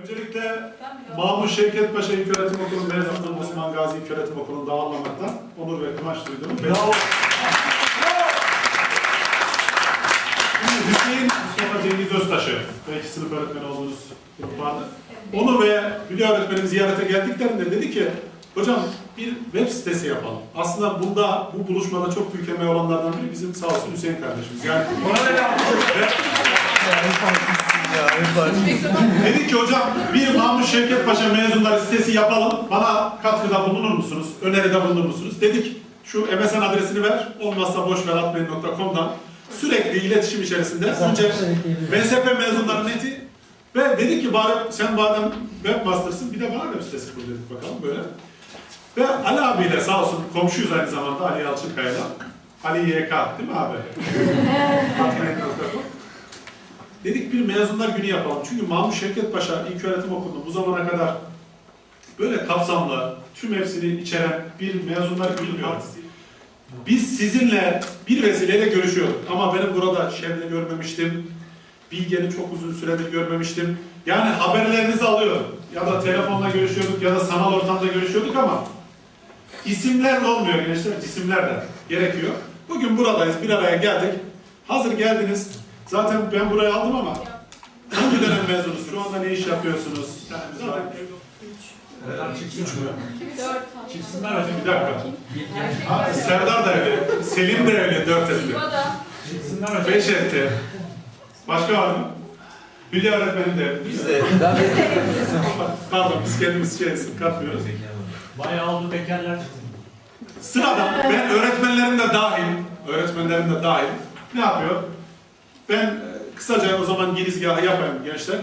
Öncelikle Mahmut Şevket Paşa İlköğretim Okulu mezunluğum Osman Gazi İlköğretim Okulu'nda ağırlamaktan onur ve kıvanç duydum. Bravo. Hüseyin Mustafa Cengiz Öztaş'ı, belki sınıf öğretmeni olduğunuz grup vardı. Onu ve Hülya öğretmenim ziyarete geldiklerinde dedi ki, hocam bir web sitesi yapalım. Aslında bunda, bu buluşmada çok büyük emeği olanlardan biri bizim sağ olsun Hüseyin kardeşimiz. Yani Bana ne yaptın? Dedi ki hocam bir Mahmut Şevket Paşa mezunları sitesi yapalım. Bana katkıda bulunur musunuz? Öneride bulunur musunuz? Dedik şu MSN adresini ver. Olmazsa boşveratmayın.com'dan sürekli iletişim içerisinde önce MSP mezunları neti ve dedik ki bari sen madem webmaster'sın bir de bana web sitesi kur dedik bakalım böyle. Ve Ali abiyle sağ olsun komşuyuz aynı zamanda Ali Yalçınkaya'yla. Ali YK değil mi abi? Dedik bir mezunlar günü yapalım. Çünkü Mahmut Şevket Paşa İlköğretim Okulu'nun bu zamana kadar böyle kapsamlı, tüm hepsini içeren bir mezunlar günü yok. Biz sizinle bir vesileyle görüşüyorduk. Ama benim burada Şevle görmemiştim. Bilge'ni çok uzun süredir görmemiştim. Yani haberlerinizi alıyorum. Ya da telefonla görüşüyorduk ya da sanal ortamda görüşüyorduk ama isimlerle olmuyor gençler, cisimlerle gerekiyor. Bugün buradayız, bir araya geldik. Hazır geldiniz. Zaten ben buraya aldım ama hangi dönem mezunuz? Şu anda ne iş yapıyorsunuz? Zaten Çıksın mı? Çıksınlar hocam. bir dakika. Ha, Serdar da evli, Selim de evli, dört etti. Çıksınlar hocam. Beş etti. Başka var mı? Hülya öğretmenim de evli. Biz de ben Pardon biz kendimiz şey katmıyoruz. Bayağı oldu bekarlar çıksın. Sırada ben öğretmenlerim de dahil, öğretmenlerim de dahil ne yapıyor? Ben e, kısaca o zaman girizgahı yapayım gençler.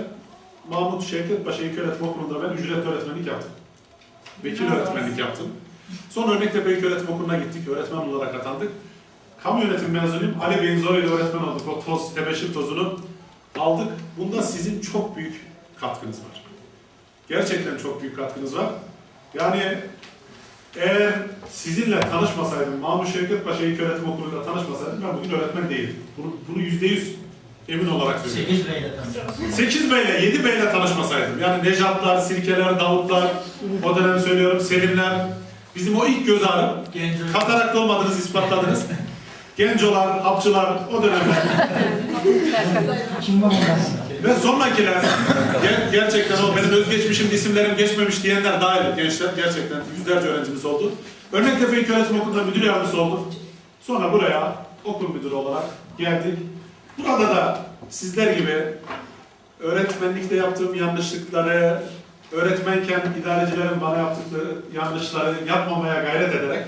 Mahmut Şevket Paşa İlköğretim Okulu'nda ben ücret öğretmenlik yaptım. Vekil öğretmenlik yaptım. Sonra Örnektepe İlköğretim Okulu'na gittik, öğretmen olarak atandık. Kamu yönetim mezunuyum. Ali Bey'in zoruyla öğretmen olduk. O toz, tebeşir tozunu aldık. Bunda sizin çok büyük katkınız var. Gerçekten çok büyük katkınız var. Yani eğer sizinle tanışmasaydım, Mahmut Şevket Paşa İlköğretim Okulu'yla tanışmasaydım ben bugün öğretmen değilim. Bunu, bunu yüzde yüz emin olarak söylüyorum. 8 Bey'le tanıştık. 8 Bey'le, 7 Bey'le tanışmasaydım, yani Nejatlar, Sirkeler, Davutlar, o dönem söylüyorum, Selimler, bizim o ilk göz ağrım, Genç katarak olmadınız, ispatladınız. Gencolar, hapçılar, o dönemler. Ve sonrakiler, ger- gerçekten o benim özgeçmişim, isimlerim geçmemiş diyenler dahil gençler, gerçekten yüzlerce öğrencimiz oldu. Örnektepe İlköğretim Okulu'nda müdür yardımcısı oldum. Sonra buraya okul müdürü olarak geldik. Burada da sizler gibi öğretmenlikte yaptığım yanlışlıkları, öğretmenken idarecilerin bana yaptıkları yanlışları yapmamaya gayret ederek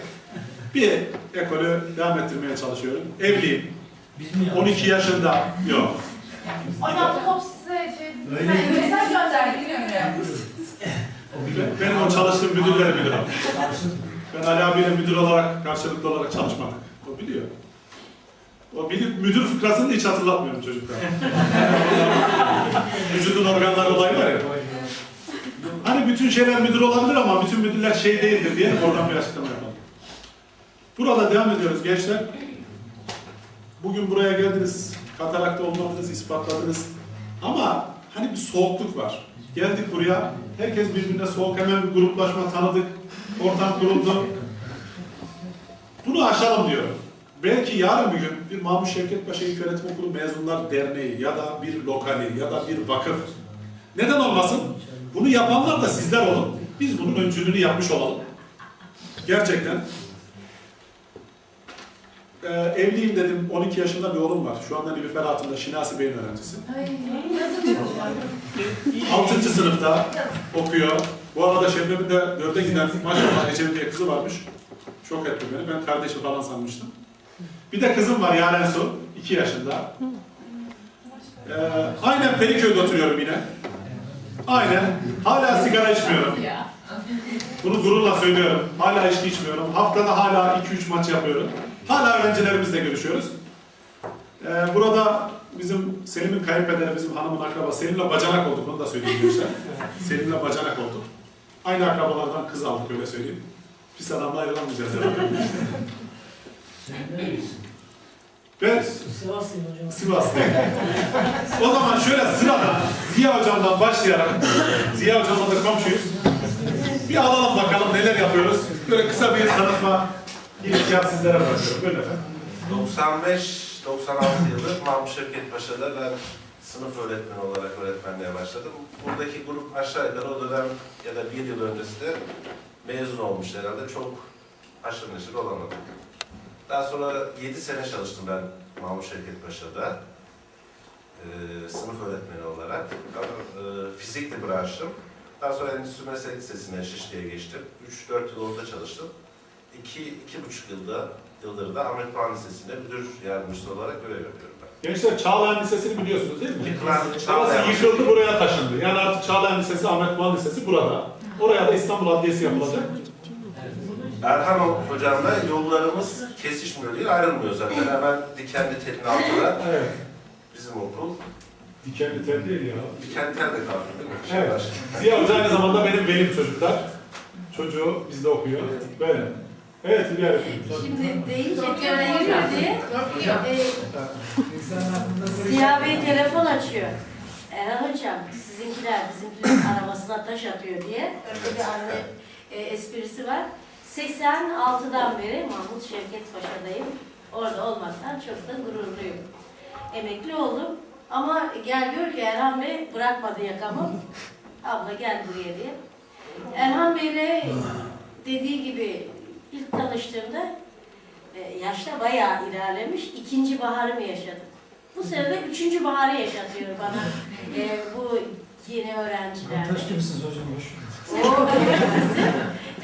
bir ekolü devam ettirmeye çalışıyorum. Evliyim. Biz mi 12 yaşında yok. Hocam bu top size şey, mesaj gönderdi Benim o çalıştığım müdürleri bilir. Ben Ali abiyle müdür olarak, karşılıklı olarak çalışmadık. O biliyor. O bilir, müdür fıkrasını da hiç hatırlatmıyorum çocuklar. Vücudun organları olayı var ya. Hani bütün şeyler müdür olabilir ama bütün müdürler şey değildir diye oradan bir açıklama yapalım. Burada devam ediyoruz gençler. Bugün buraya geldiniz, katarakta olmadınız, ispatladınız. Ama hani bir soğukluk var. Geldik buraya, herkes birbirine soğuk, hemen bir gruplaşma tanıdık, ortam kuruldu. Bunu aşalım diyorum. Belki yarın bir gün bir Mahmut Şevket Paşa İlköğretim Okulu Mezunlar Derneği ya da bir lokali ya da bir vakıf neden olmasın? Bunu yapanlar da sizler olun. Biz bunun öncülüğünü yapmış olalım. Gerçekten. Ee, evliyim dedim. 12 yaşında bir oğlum var. Şu anda Nilüfer Hatun'da Şinasi Bey'in öğrencisi. Ay, yazık hocam. 6. sınıfta okuyor. Bu arada Şebnem'in de 4'e giden maşallah Ecem diye kızı varmış. Çok etti beni. Ben kardeşi falan sanmıştım. Bir de kızım var Yaren Su. 2 yaşında. Ee, aynen Feriköy'de oturuyorum yine. Aynen. Hala sigara içmiyorum. Bunu gururla söylüyorum. Hala içki içmiyorum. Haftada hala 2-3 maç yapıyorum. Hala öğrencilerimizle görüşüyoruz. Ee, burada bizim Selim'in kayınpederi, bizim hanımın akrabası. Selim'le bacanak olduk, onu da söyleyeyim gençler. Selim'le bacanak olduk. Aynı akrabalardan kız aldık, öyle söyleyeyim. Pis adamla ayrılamayacağız herhalde. Ve Sivaslıyım hocam. Sivas'ta. o zaman şöyle sırada, Ziya Hocam'dan başlayarak, Ziya Hocam'la da komşuyuz. Bir alalım bakalım neler yapıyoruz. Böyle kısa bir tanıtma giriş yap sizlere bırakıyorum. Buyurun efendim. 95-96 yılında Mahmut Şevket Paşa'da ben sınıf öğretmeni olarak öğretmenliğe başladım. Buradaki grup aşağı yukarı o dönem ya da bir yıl öncesinde mezun olmuş herhalde. Çok aşırı neşir olamadım. Daha sonra 7 sene çalıştım ben Mahmut Şevket Paşa'da. Ee, sınıf öğretmeni olarak. Ama e, fizikli branşım. Daha sonra Endüstri Meslek Lisesi'ne Şişli'ye geçtim. 3-4 yıl orada çalıştım. 2 iki, buçuk yılda yıldır da Ahmet Puan Lisesi'nde müdür yardımcısı olarak görev yapıyorum ben. Gençler Çağlayan Lisesi'ni biliyorsunuz değil mi? Yıkılan Çağlayan yıkıldı buraya taşındı. Yani artık Çağlayan Lisesi, Ahmet Kuan Lisesi burada. Oraya da İstanbul Adliyesi yapılacak. Erhan hocamla yollarımız kesişmiyor değil, ayrılmıyor zaten. Hemen Dikenli Tel'in altında Evet. bizim okul. Dikenli tel değil ya. Dikenli Tel de kaldı değil mi? Evet. Ziya Hoca aynı zamanda benim velim çocuklar. Çocuğu bizde okuyor. Böyle. Evet Hülya öğretmenim. Şimdi deyince göreyim diye e, Ziya Bey telefon açıyor. Erhan Hocam sizinkiler bizimkilerin arabasına taş atıyor diye öyle bir anne e, esprisi var. 86'dan beri Mahmut Şevket Paşa'dayım. Orada olmaktan çok da gururluyum. Emekli oldum ama gel gör ki Erhan Bey bırakmadı yakamı. Abla gel buraya diye. Erhan Bey'le dediği gibi ilk tanıştığımda e, yaşta bayağı ilerlemiş. ikinci baharımı yaşadım. Bu sene de üçüncü baharı yaşatıyor bana e, bu yeni öğrenciler. Taş gibisiniz hocam. Hoş O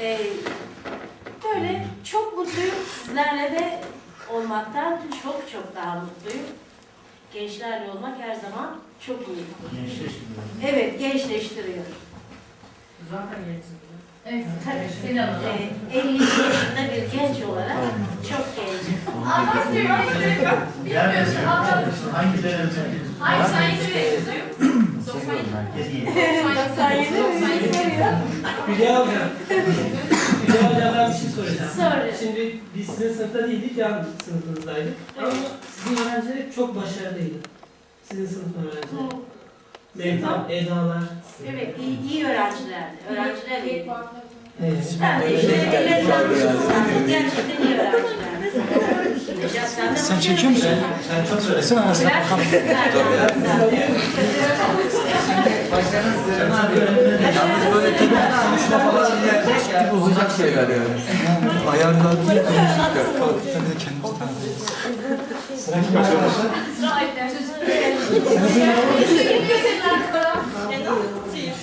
e, böyle çok mutluyum. Sizlerle de olmaktan çok çok daha mutluyum. Gençlerle olmak her zaman çok iyi. Evet, gençleştiriyor. Evet, tabii seni alalım. E, 52 yaşında bir genç olarak çok genç. Anlat Bilmiyorum. Hangi dönem Hayır sen yeni mezunuyum. 97 mi? Soruyor. Hülya Hocam. Hülya Hocam ben bir şey soracağım. Soruyor. Şimdi biz sizin sınıfta değildik, yan sınıfınızdaydık. Ama sizin öğrenciler çok başarılıydı. Sizin sınıf öğrencileri. Mehtap, Edalar. Evet, iyi, iyi öğrencilerdi. Öğrenciler iyi. Evet. De işte çalışıyorsun. Gerçekten iyi öğrencilerdi. Sen, çekiyor musun? Sen çok söylesene arasına bakalım. Yalnız böyle Konuşma falan tip uzayacak şeyler yani. Ayarlar diye konuşacak. Kalkıp da kendimizi tanıtıyoruz. Sıra kim arkadaşlar?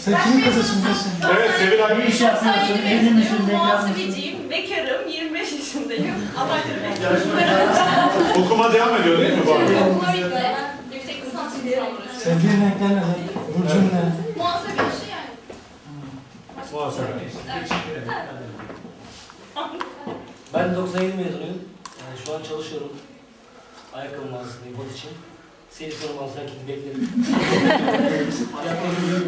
Sen kimin kızısın diyorsun? Evet Sevil Hanım. iş yapmıyorsun, evin içinde Muhasebeciyim, bekarım, 25 yaşındayım. Bekliyorum. Okuma devam ediyor değil mi bu arada? Okula bitti. Yüksek lisans için uğraşıyorum. Sevdiğin renkler ne? Burcun ne? Muhasebe. Muhasebe. Ben 97 mezunuyum. Yani şu an çalışıyorum. Ayakkabı mağazasındayım bot için. Seni sormam belki beklerim. Ayakkabı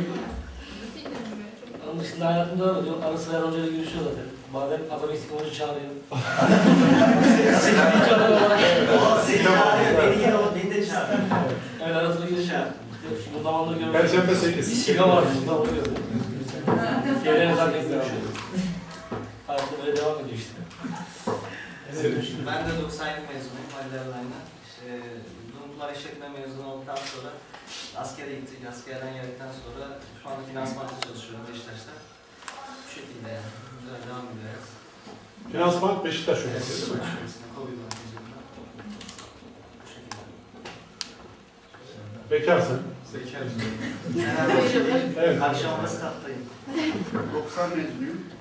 Onun dışında hayatım devam ediyor. Ara sıra hocayla görüşüyor zaten. Bazen akademistik hoca çağırıyor. Evet ara sıra görüşüyor. Bu zamanları görüyorum. Perşembe 8. Şiga var burada onu gördüm. Şeyler zaten görüşüyoruz. Hayatta böyle devam ediyor işte. Ben de 97 mezunuyum Halil Erlay'la. İşte Dumlular İşletme mezunu olduktan sonra askere gittik. Askerden geldikten sonra şu anda finansmanda çalışıyorum Beşiktaş'ta. Bu şekilde yani. Güzel devam ediyoruz. Finansbank Beşiktaş Üniversitesi şekilde. Bekarsın. Evet. Akşam da stat'tayım. 90 mezunuyum.